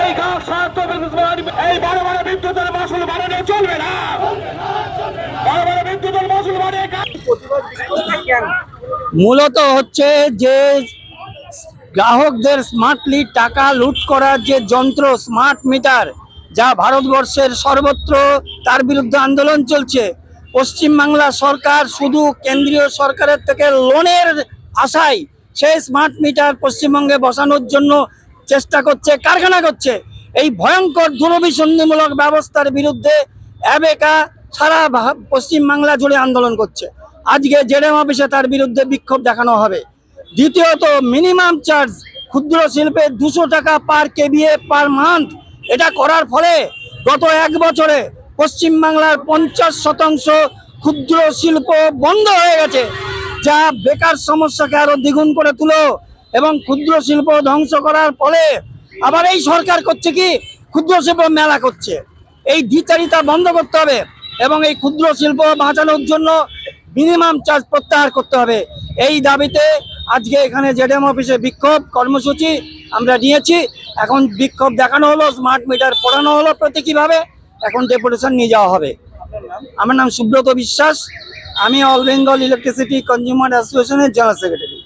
এই এই বড় বড় মাসুল বাড়ানো চলবে না। বড় বড় মাসুল মূলত হচ্ছে যে গ্রাহকদের স্মার্টলি টাকা লুট করার যে যন্ত্র স্মার্ট মিটার যা ভারতবর্ষের সর্বত্র তার বিরুদ্ধে আন্দোলন চলছে, পশ্চিমবাংলা সরকার শুধু কেন্দ্রীয় সরকারের থেকে লোনের আশায় সেই স্মার্ট মিটার পশ্চিমবঙ্গে বসানোর জন্য চেষ্টা করছে, কারখানা করছে। এই ভয়ঙ্কর দূরভিসন্ধিমূলক ব্যবস্থার বিরুদ্ধে অ্যাবেকা সারা পশ্চিমবাংলা জুড়ে আন্দোলন করছে। আজকে জেডএম অফিসে তার বিরুদ্ধে বিক্ষোভ দেখানো হবে। দ্বিতীয়ত মিনিমাম চার্জ ক্ষুদ্র শিল্পে দুশো টাকা পার কেবিএ পার মান্থ এটা করার ফলে গত এক বছরে পশ্চিমবাংলার পঞ্চাশ শতাংশ ক্ষুদ্র শিল্প বন্ধ হয়ে গেছে, যা বেকার সমস্যাকে আরও দ্বিগুণ করে তুলো। এবং ক্ষুদ্র শিল্প ধ্বংস করার ফলে আবার এই সরকার করছে কি? ক্ষুদ্র শিল্প মেলা করছে। এই দ্বিচারিতা বন্ধ করতে হবে এবং এই ক্ষুদ্র শিল্প বাঁচানোর জন্য মিনিমাম চার্জ প্রত্যাহার করতে হবে। এই দাবিতে আজকে এখানে জেডএম অফিসে বিক্ষোভ কর্মসূচি আমরা নিয়েছি। এখন বিক্ষোভ দেখানো হলো স্মার্ট মিটার পড়ানো হলো প্রতীকীভাবে। এখন ডেপুটেশন নিয়ে যাওয়া হবে। আমার নাম সুব্রত বিশ্বাস। আমি অল বেঙ্গল ইলেকট্রিসিটি কনজিউমার অ্যাসোসিয়েশনের জেনারেল সেক্রেটারি